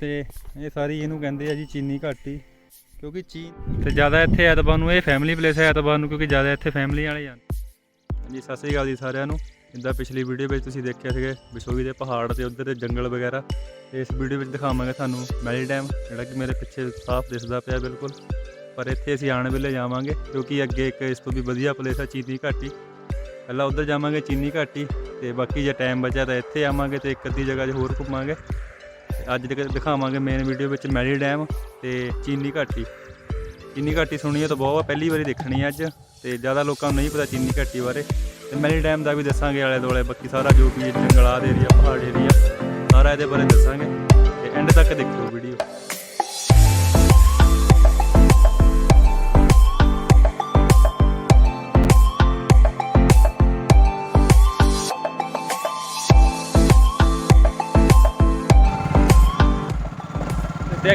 ਤੇ ਇਹ ਸਾਰੀ ਇਹਨੂੰ ਕਹਿੰਦੇ ਆ ਜੀ ਚੀਨੀ ਘਾਟੀ ਕਿਉਂਕਿ ਚੀਨ ਤੇ ਜ਼ਿਆਦਾ ਇੱਥੇ ਐਤਵਾਰ ਨੂੰ ਇਹ ਫੈਮਿਲੀ ਪਲੇਸ ਹੈ ਐਤਵਾਰ ਨੂੰ ਕਿਉਂਕਿ ਜ਼ਿਆਦਾ ਇੱਥੇ ਫੈਮਿਲੀ ਵਾਲੇ ਜਾਂਦੇ ਜੀ ਸਤਿ ਸ੍ਰੀ ਅਕਾਲ ਜੀ ਸਾਰਿਆਂ ਨੂੰ। ਜਿੱਦਾਂ ਪਿਛਲੀ ਵੀਡੀਓ ਵਿੱਚ ਤੁਸੀਂ ਦੇਖਿਆ ਸੀਗੇ ਵਿਸ਼ੋਈ ਦੇ ਪਹਾੜ ਤੇ ਉੱਧਰ ਦੇ ਜੰਗਲ ਵਗੈਰਾ। ਤੇ ਇਸ ਵੀਡੀਓ ਵਿੱਚ ਦਿਖਾਵਾਂਗੇ ਤੁਹਾਨੂੰ ਮੈਲੀ ਡੈਮ ਜਿਹੜਾ ਕਿ ਮੇਰੇ ਪਿੱਛੇ ਸਾਫ਼ ਦਿਸਦਾ ਪਿਆ ਬਿਲਕੁਲ। ਪਰ ਇੱਥੇ ਅਸੀਂ ਆਉਣ ਵੇਲੇ ਜਾਵਾਂਗੇ ਕਿਉਂਕਿ ਅੱਗੇ ਇੱਕ ਇਸ ਤੋਂ ਵੀ ਵਧੀਆ ਪਲੇਸ ਹੈ ਚੀਨੀ ਘਾਟੀ। ਪਹਿਲਾਂ ਉੱਧਰ ਜਾਵਾਂਗੇ ਚੀਨੀ ਘਾਟੀ ਤੇ ਬਾਕੀ ਜੇ ਟਾਈਮ ਬਚਿਆ ਤਾਂ ਇੱਥੇ ਆਵਾਂਗੇ ਤੇ ਇੱਕ ਅੱਧੀ ਜਗ੍ਹਾ 'ਚ ਹੋਰ ਘੁੰਮਾਂਗੇ। ਤੇ ਅੱਜ ਦੇ ਦਿਖਾਵਾਂਗੇ ਮੇਨ ਵੀਡੀਓ ਵਿੱਚ ਮੈਲੀ ਡੈਮ ਤੇ ਚੀਨੀ ਘਾਟੀ। ਚੀਨੀ ਘਾਟੀ ਸੁਣੀ ਹੈ ਤਾਂ ਬਹੁਤ ਪਹਿਲੀ ਵਾਰੀ ਦੇਖਣੀ ਹੈ ਅੱਜ ਤੇ ਜ਼ਿਆਦਾ ਲੋਕਾਂ ਨੂੰ ਨਹੀਂ ਪਤਾ ਚੀਨੀ ਘਾਟੀ ਬਾਰੇ। ਤੇ ਮੈਲੀ ਡੈਮ ਦਾ ਵੀ ਦੱਸਾਂਗੇ ਆਲੇ ਦੁਆਲੇ, ਬਾਕੀ ਸਾਰਾ ਜੋ ਵੀ ਜੰਗਲਾਤ ਏਰੀਆ ਪਹਾੜ ਏਰੀਆ ਸਾਰਾ ਇਹਦੇ ਬਾਰੇ ਦੱਸਾਂਗੇ। ਤੇ ਐਂਡ ਤੱਕ ਦੇਖਿਓ ਵੀਡੀਓ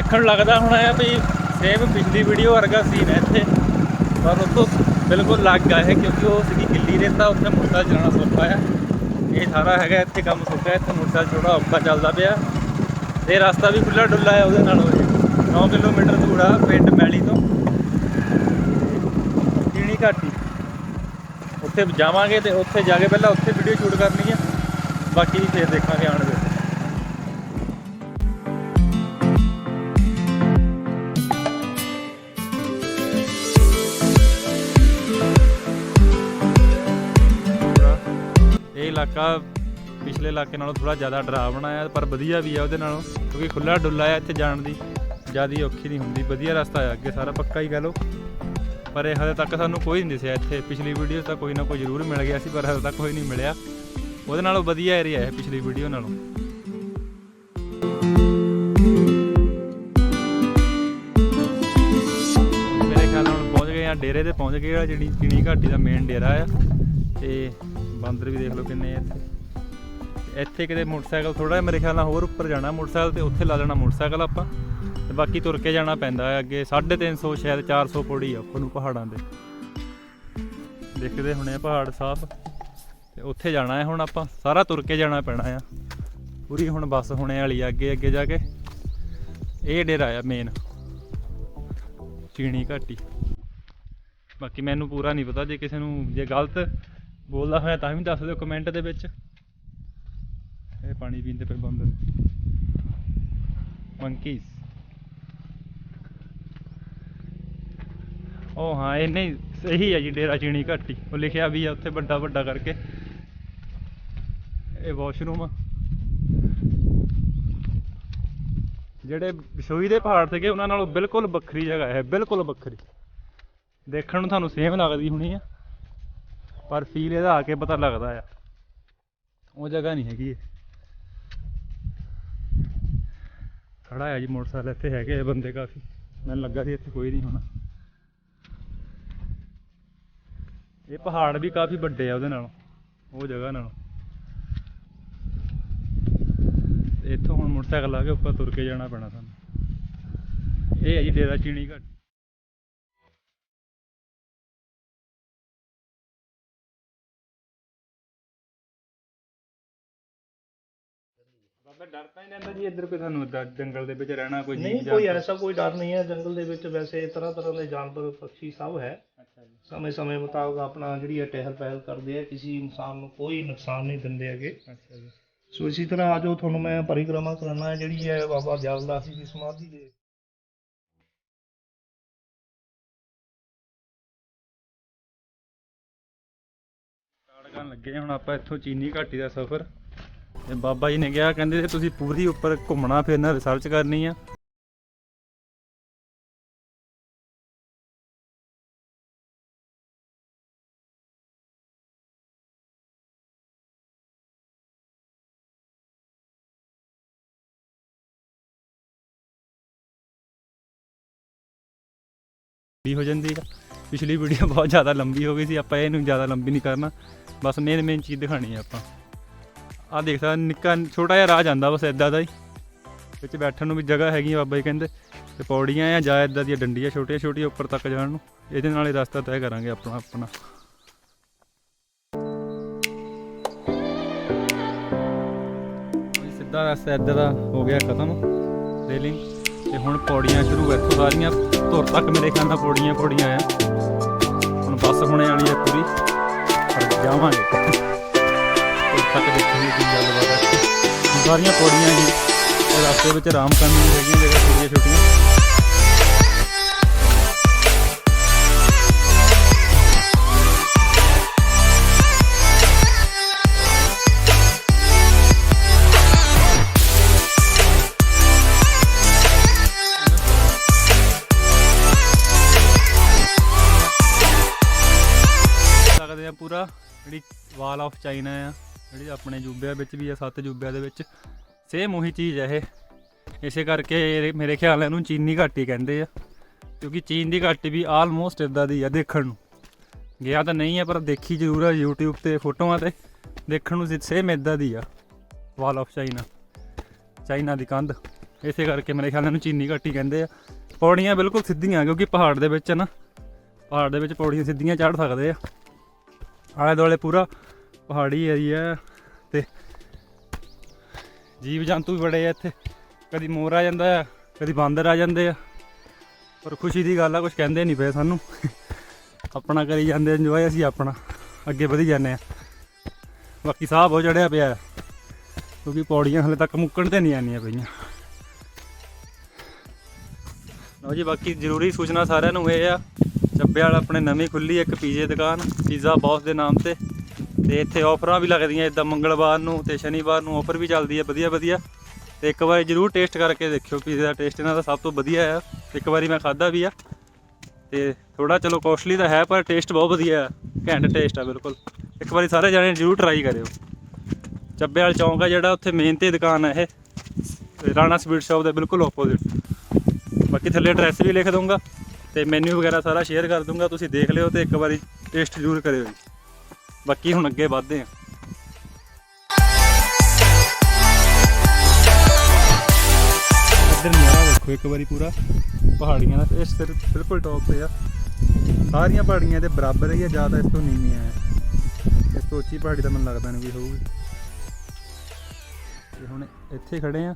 ਦੇਖਣ ਲੱਗਦਾ ਹੁਣ ਆ ਵੀ ਸੇਮ ਪਿਛਲੀ ਵੀਡੀਓ ਵਰਗਾ ਸੀਨ ਹੈ ਇੱਥੇ। ਪਰ ਉਹ ਤੋਂ ਬਿਲਕੁਲ ਲੱਗ ਗਿਆ ਹੈ ਕਿਉਂਕਿ ਉਹ ਸੀਗੀ ਗਿੱਲੀ ਰੇਤਾ, ਉੱਥੇ ਮੋਟਰਸਾਈਕਲ ਚਲਾਉਣਾ ਸੌਖਾ ਹੈ ਇਹ ਸਾਰਾ ਹੈਗਾ ਇੱਥੇ ਕੰਮ ਸੌਖਾ, ਇੱਥੇ ਮੋਟਰਸਾਈਕਲ ਥੋੜਾ ਔਖਾ ਚੱਲਦਾ ਪਿਆ। ਤੇ ਰਸਤਾ ਵੀ ਖੁੱਲਾ ਡੁੱਲਾ ਹੈ ਉਹਦੇ ਨਾਲ। 9 ਕਿਲੋਮੀਟਰ ਦੂਰ ਆ ਪਿੰਡ ਮੈਲੀ ਤੋਂ। ਚੀਣੀ ਘਾਟੀ। ਉੱਥੇ ਜਾਵਾਂਗੇ ਤੇ ਉੱਥੇ ਜਾ ਕੇ ਪਹਿਲਾਂ ਉੱਥੇ ਵੀਡੀਓ ਸ਼ੂਟ ਕਰਨੀ ਹੈ ਬਾਕੀ ਫਿਰ ਦੇਖਾਂਗੇ ਆਣ ਵੇਲੇ। ਇਲਾਕਾ ਪਿਛਲੇ ਇਲਾਕੇ ਨਾਲੋਂ ਥੋੜਾ ਜ਼ਿਆਦਾ ਡਰਾਵਣਾ ਹੈ ਪਰ ਵਧੀਆ ਵੀ ਹੈ ਉਹਦੇ ਨਾਲੋਂ, ਕਿਉਂਕਿ ਖੁੱਲਾ ਡੁੱਲਾ ਆ ਇੱਥੇ ਜਾਣ ਦੀ, ਜ਼ਿਆਦਾ ਔਖੀ ਨਹੀਂ ਹੁੰਦੀ, ਵਧੀਆ ਰਸਤਾ ਹੈ ਅੱਗੇ, ਸਾਰਾ ਪੱਕਾ ਹੀ ਕਹ ਲਓ। ਪਰ ਇਹ ਹਲੇ ਤੱਕ ਸਾਨੂੰ ਕੋਈ ਨਹੀਂ ਦਿਸਿਆ ਇੱਥੇ, ਪਿਛਲੀ ਵੀਡੀਓ ਤਾਂ ਕੋਈ ਨਾ ਕੋਈ ਜ਼ਰੂਰ ਮਿਲ ਗਿਆ ਸੀ, ਪਰ ਹਲੇ ਤੱਕ ਕੋਈ ਨਹੀਂ ਮਿਲਿਆ। ਉਹਦੇ ਨਾਲੋਂ ਵਧੀਆ ਏਰੀਆ ਹੈ ਪਿਛਲੀ ਵੀਡੀਓ ਨਾਲੋਂ। ਮੇਰੇ ਖਿਆਲ ਨਾਲ ਪਹੁੰਚ ਗਏ ਆ ਡੇਰੇ ਤੇ, ਪਹੁੰਚ ਗਏ ਆ ਜਿਹੜੀ ਚੀਣੀ ਘਾਟੀ ਦਾ ਮੇਨ ਡੇਰਾ ਆ, ਤੇ ਬਾਂਦਰ ਵੀ ਦੇਖ ਲਓ ਕਿੰਨੇ ਆ ਇੱਥੇ। ਇੱਥੇ ਕਿਤੇ ਮੋਟਰਸਾਈਕਲ ਥੋੜਾ ਮੇਰੇ ਖਿਆਲ ਨਾਲ ਹੋਰ ਉੱਪਰ ਜਾਣਾ, ਮੋਟਰਸਾਈਕਲ ਤੇ ਉੱਥੇ ਲਾ ਲੈਣਾ ਮੋਟਰਸਾਈਕਲ ਆਪਾਂ। ਤੇ ਬਾਕੀ ਤੁਰ ਕੇ ਜਾਣਾ ਪੈਂਦਾ ਹੈ ਅੱਗੇ 350 ਸ਼ਾਇਦ 400 ਪੌੜੀ ਆ ਉੱਪਰ ਨੂੰ ਪਹਾੜਾਂ ਦੇ ਦੇਖਦੇ ਹੁਣੇ ਆ ਪਹਾੜ ਸਾਫ਼। ਤੇ ਉੱਥੇ ਜਾਣਾ ਹੈ ਹੁਣ ਆਪਾਂ, ਸਾਰਾ ਤੁਰ ਕੇ ਜਾਣਾ ਪੈਣਾ ਆ। ਪੂਰੀ ਹੁਣ ਬੱਸ ਹੁਣੇ ਵਾਲੀ ਆ ਅੱਗੇ ਅੱਗੇ ਜਾ ਕੇ। ਇਹ ਡੇਰਾ ਆ ਮੇਨ ਚੀਣੀ ਘਾਟੀ। ਬਾਕੀ ਮੈਨੂੰ ਪੂਰਾ ਨਹੀਂ ਪਤਾ ਜੇ ਕਿਸੇ ਨੂੰ ਜੇ ਗਲਤ ਬੋਲਦਾ ਹੋਇਆ ਤਾਂ ਵੀ ਦੱਸ ਦਿਓ ਕਮੈਂਟ ਦੇ ਵਿੱਚ। ਇਹ ਪਾਣੀ ਪੀਂਦੇ ਪਏ ਬੰਦਰ ਮੰਕੀਜ਼ ਉਹ ਹਾਂ, ਇਹ ਨਹੀਂ, ਸਹੀ ਹੈ ਜੀ, ਡੇਰਾ ਚੀਣੀ ਘਾਟੀ। ਉਹ ਲਿਖਿਆ ਵੀ ਆ ਉੱਥੇ ਵੱਡਾ ਵੱਡਾ ਕਰਕੇ। ਇਹ ਵਾਸ਼ਰੂਮ ਆ। ਜਿਹੜੇ ਬਿਸ਼ੋਈ ਦੇ ਪਹਾੜ ਸੀਗੇ, ਉਹਨਾਂ ਨਾਲੋਂ ਬਿਲਕੁਲ ਵੱਖਰੀ ਜਗ੍ਹਾ ਹੈ, ਬਿਲਕੁਲ ਵੱਖਰੀ। ਦੇਖਣ ਨੂੰ ਤੁਹਾਨੂੰ ਸੇਮ ਲੱਗਦੀ ਹੋਣੀ ਆ। ਪਰ ਫੀਲ ਇਹਦਾ ਆ ਕੇ ਪਤਾ ਲੱਗਦਾ ਆ। ਉਹ ਜਗ੍ਹਾ ਨਹੀਂ ਹੈਗੀ ਇਹ। ਖੜਾ ਹੈ ਜੀ ਮੋਟਰਸਾਈਕਲ ਇੱਥੇ ਹੈਗੇ ਆ ਬੰਦੇ ਕਾਫੀ। ਮੈਨੂੰ ਲੱਗਾ ਸੀ ਇੱਥੇ ਕੋਈ ਨਹੀਂ ਹੋਣਾ। ਇਹ ਪਹਾੜ ਵੀ ਕਾਫੀ ਵੱਡੇ ਆ ਉਹਦੇ ਨਾਲੋਂ, ਉਹ ਜਗ੍ਹਾ ਨਾਲੋਂ। ਇੱਥੋਂ ਹੁਣ ਮੋਟਰਸਾਈਕਲ ਲਾ ਕੇ ਉੱਪਰ ਤੁਰ ਕੇ ਜਾਣਾ ਪੈਣਾ ਸਾਨੂੰ। ਇਹ ਹੈ ਜੀ ਡੇਰਾ ਚੀਣੀ ਘਾਟ ਬਾਬਾ ਡਰ ਤਾਂ ਨਹੀਂ ਰਹਿੰਦਾ ਜੀ ਇੱਧਰ ਕੋਈ ਤੁਹਾਨੂੰ ਏਦਾਂ ਜੰਗਲ ਦੇ ਵਿੱਚ ਰਹਿਣਾ ਕੋਈ ਨਹੀਂ ਕੋਈ? ਐਸਾ ਕੋਈ ਡਰ ਨਹੀਂ ਹੈ ਜੰਗਲ ਦੇ ਵਿੱਚ ਵੈਸੇ ਤਰ੍ਹਾਂ ਤਰ੍ਹਾਂ ਦੇ ਜਾਨਵਰ ਪੰਛੀ ਸਭ ਹੈ। ਅੱਛਾ ਜੀ। ਸਮੇਂ ਸਮੇਂ ਮੁਤਾਬਕ ਆਪਣਾ ਜਿਹੜੀ ਹੈ ਟਹਿਲ ਪਹਿਲ ਕਰਦੇ ਆ ਕਿਸੇ ਇਨਸਾਨ ਨੂੰ ਕੋਈ ਨੁਕਸਾਨ ਨਹੀਂ ਦਿੰਦੇ ਹੈਗੇ। ਅੱਛਾ ਜੀ। ਸੋ ਇਸੇ ਤਰ੍ਹਾਂ ਆਜੋ ਤੁਹਾਨੂੰ ਮੈਂ ਪਰਿਕਰਮਾ ਕਰਾਉਣਾ ਹੈ ਜਿਹੜੀ ਹੈ ਬਾਬਾ ਜਲਦਾਸ ਜੀ ਦੀ ਸਮਾਧੀ ਦੇ ਸਟਾਰਟ ਕਰਨ ਲੱਗੇ ਹੁਣ ਆਪਾਂ ਇੱਥੋਂ ਚੀਨੀ ਘਾਟੀ ਦਾ ਸਫ਼ਰ। ਤੇ ਬਾਬਾ ਜੀ ਨੇ ਕਿਹਾ, ਕਹਿੰਦੇ ਸੀ ਤੁਸੀਂ ਪੂਰੀ ਉੱਪਰ ਘੁੰਮਣਾ ਫਿਰਨਾ ਰਿਸਰਚ ਕਰਨੀ ਆ। ਵੀ ਹੋ ਜਾਂਦੀ ਆ। ਪਿਛਲੀ ਵੀਡੀਓ ਬਹੁਤ ਜ਼ਿਆਦਾ ਲੰਬੀ ਹੋ ਗਈ ਸੀ, ਆਪਾਂ ਇਹਨੂੰ ਜ਼ਿਆਦਾ ਲੰਬੀ ਨਹੀਂ ਕਰਨਾ। ਬਸ ਮੇਨ ਮੇਨ ਚੀਜ਼ ਦਿਖਾਣੀ ਆ ਆਪਾਂ। ਆ ਦੇਖ ਸਕਦਾ ਨਿੱਕਾ ਛੋਟਾ ਜਿਹਾ ਰਾਹ ਜਾਂਦਾ ਬਸ ਇਦਾਂ ਦਾ ਹੀ। ਵਿੱਚ ਬੈਠਣ ਨੂੰ ਵੀ ਜਗ੍ਹਾ ਹੈਗੀ ਆ ਬਾਬਾ ਜੀ ਕਹਿੰਦੇ। ਤੇ ਪੌੜੀਆਂ ਆ ਜਾਂ ਇਦਾਂ ਦੀਆਂ ਡੰਡੀਆਂ ਛੋਟੀਆਂ ਛੋਟੀਆਂ ਉੱਪਰ ਤੱਕ ਜਾਣ ਨੂੰ। ਇਹਦੇ ਨਾਲ ਹੀ ਰਸਤਾ ਤੈਅ ਕਰਾਂਗੇ ਆਪਣਾ ਆਪਣਾ। ਸਿੱਧਾ ਰਸਤਾ ਇੱਧਰ ਦਾ ਹੋ ਗਿਆ ਖਤਮ, ਰੇਲਿੰਗ। ਤੇ ਹੁਣ ਪੌੜੀਆਂ ਸ਼ੁਰੂ ਇੱਥੋਂ ਸਾਰੀਆਂ ਧੁਰ ਤੱਕ ਮੇਰੇ ਖਿਆਲ ਨਾਲ ਪੌੜੀਆਂ ਪੌੜੀਆਂ ਆ। ਹੁਣ ਬੱਸ ਹੋਣੇ ਵਾਲੀ ਹੈ ਪੂਰੀ। ਪਰ ਜਾਵਾਂਗੇ। ਤੱਕ ਦੇਖਾਂਗੇ ਕੀ ਗੱਲਬਾਤ ਹੈ। ਸਾਰੀਆਂ ਪੌੜੀਆਂ ਹੀ ਰਸਤੇ ਵਿੱਚ ਆਰਾਮ ਕਰਨ ਨੂੰ ਹੈਗੀਆਂ ਜਗ੍ਹਾ ਛੋਟੀਆਂ ਛੋਟੀਆਂ। ਪੂਰਾ ਜਿਹੜੀ ਵਾਲ ਆਫ ਚਾਈਨਾ ਆ। ਜਿਹੜੀ ਆਪਣੇ ਜੂਬਿਆਂ ਵਿੱਚ ਵੀ ਆ, ਸੱਤ ਜੂਬਿਆਂ ਦੇ ਵਿੱਚ ਸੇਮ ਉਹੀ ਚੀਜ਼ ਹੈ ਇਹ। ਇਸੇ ਕਰਕੇ ਮੇਰੇ ਖਿਆਲ ਨਾਲ ਇਹਨੂੰ ਚੀਨੀ ਘਾਟੀ ਕਹਿੰਦੇ ਆ। ਕਿਉਂਕਿ ਚੀਨ ਦੀ ਘਾਟੀ ਵੀ ਆਲਮੋਸਟ ਇਦਾਂ ਦੀ ਆ ਦੇਖਣ ਨੂੰ। ਗਿਆ ਤਾਂ ਨਹੀਂ ਹੈ ਪਰ ਦੇਖੀ ਜ਼ਰੂਰ ਆ YouTube ਤੇ ਫੋਟੋਆਂ ਤੇ। ਦੇਖਣ ਨੂੰ ਸੇਮ ਇਦਾਂ ਦੀ ਆ। ਵਾਲ ਆਫ ਚਾਈਨਾ ਚਾਈਨਾ ਦੀ ਕੰਧ। ਇਸੇ ਕਰਕੇ ਮੇਰੇ ਖਿਆਲ ਨਾਲ ਇਹਨੂੰ ਚੀਨੀ ਘਾਟੀ ਕਹਿੰਦੇ ਆ। ਪੌੜੀਆਂ ਬਿਲਕੁਲ ਸਿੱਧੀਆਂ, ਕਿਉਂਕਿ ਪਹਾੜ ਦੇ ਵਿੱਚ ਆ ਨਾ। ਪਹਾੜ ਦੇ ਵਿੱਚ ਪੌੜੀਆਂ ਸਿੱਧੀਆਂ ਚੜ੍ਹ ਸਕਦੇ ਆ। ਆਲੇ ਦੁਆਲੇ ਪੂਰਾ ਪਹਾੜੀ ਏਰੀਆ ਤੇ ਜੀਵ ਜੰਤੂ ਵੀ ਬੜੇ ਆ ਇੱਥੇ। ਕਦੀ ਮੋਰ ਆ ਜਾਂਦਾ ਆ, ਕਦੀ ਬਾਂਦਰ ਆ ਜਾਂਦੇ ਆ। ਪਰ ਖੁਸ਼ੀ ਦੀ ਗੱਲ ਆ ਕੁਝ ਕਹਿੰਦੇ ਨਹੀਂ ਪਏ ਸਾਨੂੰ। ਆਪਣਾ ਕਰੀ ਜਾਂਦੇ ਇੰਜੋਏ ਅਸੀਂ ਆਪਣਾ। ਅੱਗੇ ਵਧੀ ਜਾਂਦੇ ਆ। ਬਾਕੀ ਸਾਹ ਬਹੁਤ ਚੜਿਆ ਪਿਆ ਕਿਉਂਕਿ ਪੌੜੀਆਂ ਹਲੇ ਤੱਕ ਮੁੱਕਣ ਤੇ ਨਹੀਂ ਆਉਂਦੀਆਂ ਪਈਆਂ। ਲਓ ਜੀ, ਬਾਕੀ ਜ਼ਰੂਰੀ ਸੂਚਨਾ ਸਾਰਿਆਂ ਨੂੰ ਇਹ ਆ। ਚੱਬੇ ਵਾਲਾ ਆਪਣੇ ਨਵੀਂ ਖੁੱਲੀ ਇੱਕ ਪੀਜ਼ੇ ਦੁਕਾਨ, ਪੀਜ਼ਾ ਬੌਸ ਦੇ ਨਾਮ ਤੇ। ਤੇ ਇੱਥੇ ਆਫਰਾਂ ਵੀ ਲੱਗਦੀਆਂ, ਇਦਾਂ ਮੰਗਲਵਾਰ ਨੂੰ ਤੇ ਸ਼ਨੀਵਾਰ ਨੂੰ ਆਫਰ ਵੀ ਚੱਲਦੀ ਹੈ ਵਧੀਆ ਵਧੀਆ। ਤੇ ਇੱਕ ਵਾਰੀ ਜਰੂਰ ਟੇਸਟ ਕਰਕੇ ਦੇਖਿਓ ਪੀਜ਼ੇ ਦਾ ਟੇਸਟ ਇਹਨਾਂ ਦਾ ਸਭ ਤੋਂ ਵਧੀਆ ਆ। ਇੱਕ ਵਾਰੀ ਮੈਂ ਖਾਦਾ ਵੀ ਆ। ਤੇ ਥੋੜਾ ਚਲੋ ਕੋਸਟਲੀ ਤਾਂ ਹੈ, ਪਰ ਟੇਸਟ ਬਹੁਤ ਵਧੀਆ ਆ। ਘੈਂਟ ਟੇਸਟ ਆ, ਬਿਲਕੁਲ। ਇੱਕ ਵਾਰੀ ਸਾਰੇ ਜਾਣੇ ਜਰੂਰ ਟਰਾਈ ਕਰਿਓ। ਚੱਬੇ ਵਾਲ ਚੌਂਕ ਆ ਜਿਹੜਾ, ਉੱਥੇ ਮੇਨ ਤੇ ਦੁਕਾਨ ਆ ਇਹ। ਤੇ ਰਾਣਾ ਸਵੀਟ ਸ਼ਾਪ ਦੇ ਬਿਲਕੁਲ ਆਪੋਜ਼ਿਟ ਬਾਕੀ ਥੱਲੇ ਐਡਰੈਸ ਵੀ ਲਿਖ ਦੂੰਗਾ ਤੇ ਮੈਨੂ ਵਗੈਰਾ ਸਾਰਾ ਸ਼ੇਅਰ ਕਰ ਦੂੰਗਾ ਤੁਸੀਂ ਦੇਖ ਲਿਓ ਤੇ ਇੱਕ ਵਾਰੀ ਟੇਸਟ ਜ਼ਰੂਰ ਕਰਿਓ ਜੀ। ਬਾਕੀ ਹੁਣ ਅੱਗੇ ਵਧਦੇ ਹਾਂ। ਇੱਧਰ ਨਜ਼ਾਰਾ ਦੇਖੋ ਇੱਕ ਵਾਰੀ ਪੂਰਾ। ਪਹਾੜੀਆਂ ਦਾ ਇਸ ਸਿਰ ਬਿਲਕੁਲ ਟੌਪ ਤੇ ਆ। ਸਾਰੀਆਂ ਪਹਾੜੀਆਂ ਦੇ ਬਰਾਬਰ ਹੀ ਆ ਜ਼ਿਆਦਾ ਇਸ ਤੋਂ ਨੀਵੀਆਂ ਆ। ਇਸ ਤੋਂ ਉੱਚੀ ਪਹਾੜੀ ਤਾਂ ਮੈਨੂੰ ਲੱਗਦਾ ਨਹੀਂ ਵੀ ਹੋਊਗੀ। ਤੇ ਹੁਣ ਇੱਥੇ ਖੜੇ ਆ,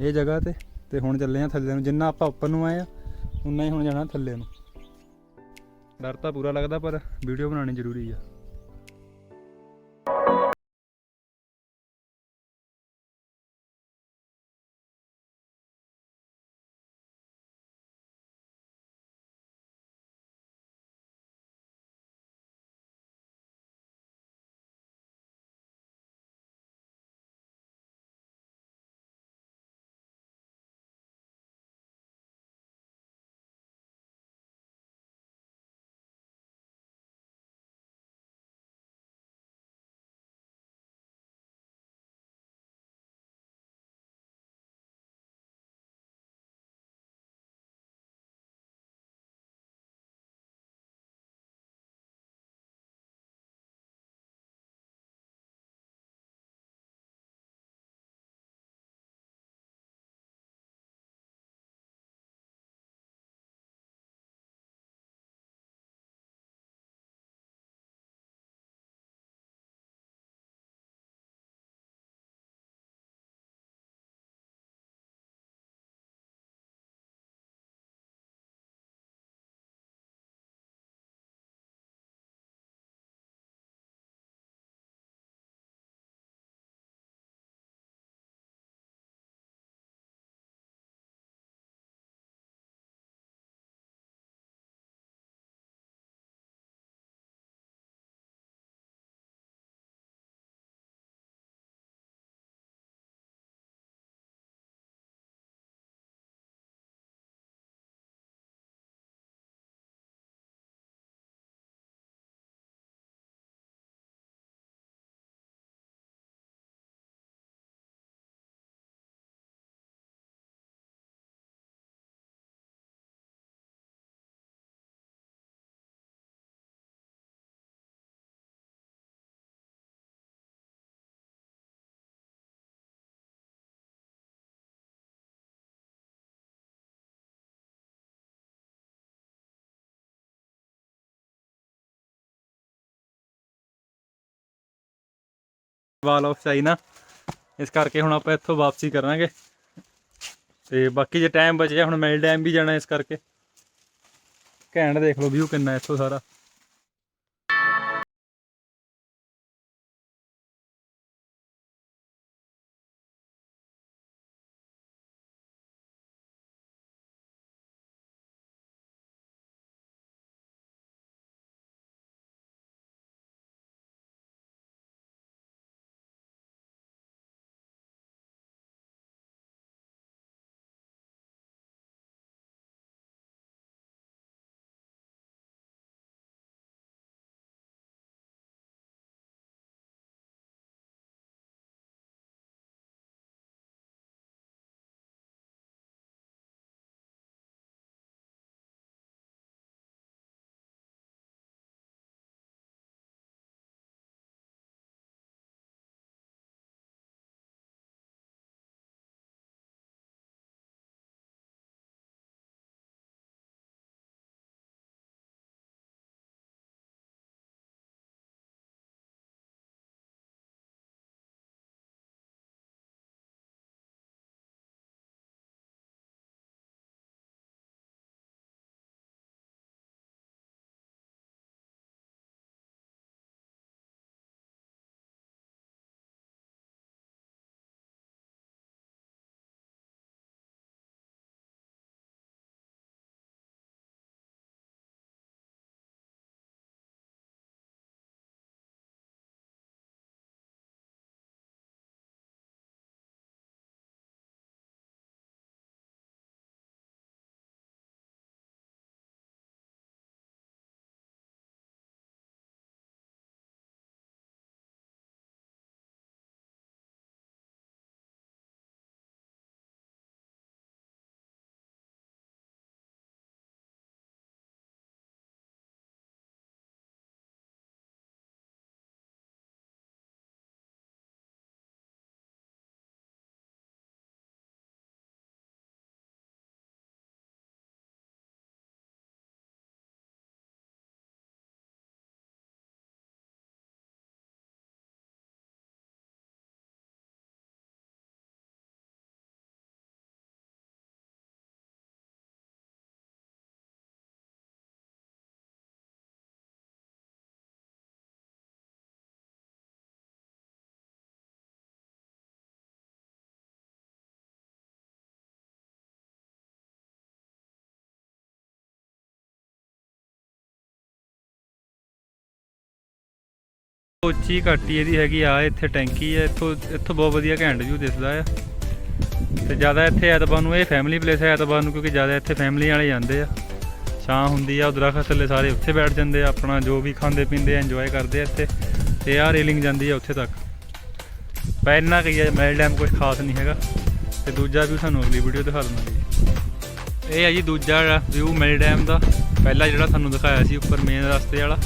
ਇਹ ਜਗ੍ਹਾ ਤੇ। ਤੇ ਹੁਣ ਚੱਲੇ ਆ ਥੱਲੇ ਨੂੰ। ਜਿੰਨਾ ਆਪਾਂ ਉੱਪਰ ਨੂੰ ਆਏ ਆ, ਉਨਾ ਹੀ ਹੁਣ ਜਾਣਾ ਥੱਲੇ ਨੂੰ। ਡਰ ਤਾਂ ਪੂਰਾ ਲੱਗਦਾ, ਪਰ ਵੀਡੀਓ ਬਣਾਉਣੀ ਜ਼ਰੂਰੀ ਆ। ਵਾਲ ਆਫ ਚਾਈਨਾ ਇਸ ਕਰਕੇ ਹੁਣ ਆਪਾਂ ਇੱਥੋਂ ਵਾਪਸੀ ਕਰਾਂਗੇ। ਤੇ ਬਾਕੀ ਜੇ ਟਾਈਮ ਬਚਿਆ, ਹੁਣ ਮੈਲ ਡੈਮ ਵੀ ਜਾਣਾ ਇਸ ਕਰਕੇ। ਘੈਂਟ ਦੇਖ ਲਓ ਵਿਊ ਕਿੰਨਾ ਇੱਥੋਂ ਸਾਰਾ। ਉੱਚੀ ਘਾਟੀ ਇਹਦੀ ਹੈਗੀ ਆ, ਇੱਥੇ ਟੈਂਕੀ ਹੈ ਇੱਥੋਂ ਇੱਥੋਂ ਬਹੁਤ ਵਧੀਆ ਘੈਂਟ ਵਿਊ ਦਿਸਦਾ ਆ। ਤੇ ਜ਼ਿਆਦਾ ਇੱਥੇ ਐਤਵਾਰ ਨੂੰ ਇਹ ਫੈਮਿਲੀ ਪਲੇਸ ਹੈ ਐਤਵਾਰ ਨੂੰ, ਕਿਉਂਕਿ ਜ਼ਿਆਦਾ ਇੱਥੇ ਫੈਮਿਲੀ ਵਾਲੇ ਜਾਂਦੇ ਆ। ਛਾਂ ਹੁੰਦੀ ਆ ਉਹ ਦਰਖਤ ਥੱਲੇ ਸਾਰੇ ਉੱਥੇ ਬੈਠ ਜਾਂਦੇ ਆ, ਆਪਣਾ ਜੋ ਵੀ ਖਾਂਦੇ ਪੀਂਦੇ ਆ ਇੰਜੋਏ ਕਰਦੇ ਆ ਇੱਥੇ। ਤੇ ਆਹ ਰੇਲਿੰਗ ਜਾਂਦੀ ਆ ਉੱਥੇ ਤੱਕ। ਪਰ ਇੰਨਾ ਕਹੀ ਆ ਮੈਲ ਡੈਮ ਕੁਝ ਖਾਸ ਨਹੀਂ ਹੈਗਾ। ਤੇ ਦੂਜਾ ਵੀ ਤੁਹਾਨੂੰ ਅਗਲੀ ਵੀਡੀਓ ਦਿਖਾ ਦਵਾਂਗੇ। ਇਹ ਆ ਜੀ ਦੂਜਾ ਵਿਊ ਮੈਲ ਡੈਮ ਦਾ। ਪਹਿਲਾ ਜਿਹੜਾ ਤੁਹਾਨੂੰ ਦਿਖਾਇਆ ਸੀ, ਉੱਪਰ ਮੇਨ ਰਸਤੇ ਵਾਲਾ।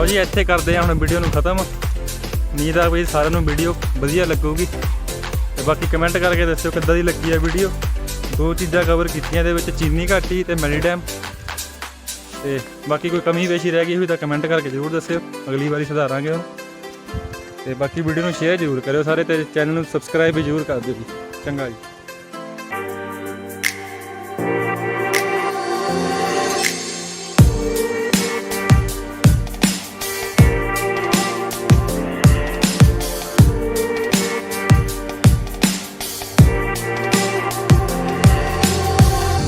ਲਓ ਜੀ, ਇੱਥੇ ਕਰਦੇ ਆ ਹੁਣ ਵੀਡੀਓ ਨੂੰ ਖਤਮ। ਉਮੀਦ ਆ ਵੀ ਸਾਰਿਆਂ ਨੂੰ ਵੀਡੀਓ ਵਧੀਆ ਲੱਗੂਗੀ। ਤੇ ਬਾਕੀ ਕਮੈਂਟ ਕਰਕੇ ਦੱਸਿਓ ਕਿੱਦਾਂ ਦੀ ਲੱਗੀ ਆ ਵੀਡੀਓ ਦੋ ਚੀਜ਼ਾਂ ਕਵਰ ਕੀਤੀਆਂ ਦੇ ਵਿੱਚ, ਚੀਨੀ ਘਾਟੀ ਤੇ ਮੈਲੀ ਡੈਮ ਤੇ ਬਾਕੀ ਕੋਈ ਕਮੀ ਪੇਸ਼ੀ ਰਹਿ ਗਈ ਹੋਈ ਤਾਂ ਕਮੈਂਟ ਕਰਕੇ ਜ਼ਰੂਰ ਦੱਸਿਓ। ਅਗਲੀ ਵਾਰੀ ਸੁਧਾਰਾਂਗੇ ਉਹਨੂੰ ਤੇ ਬਾਕੀ ਵੀਡੀਓ ਨੂੰ ਸ਼ੇਅਰ ਜ਼ਰੂਰ ਕਰਿਓ ਸਾਰੇ ਤੇ ਚੈਨਲ ਨੂੰ ਸਬਸਕ੍ਰਾਈਬ ਵੀ ਜ਼ਰੂਰ ਕਰ ਦਿਓ ਜੀ। ਚੰਗਾ ਜੀ।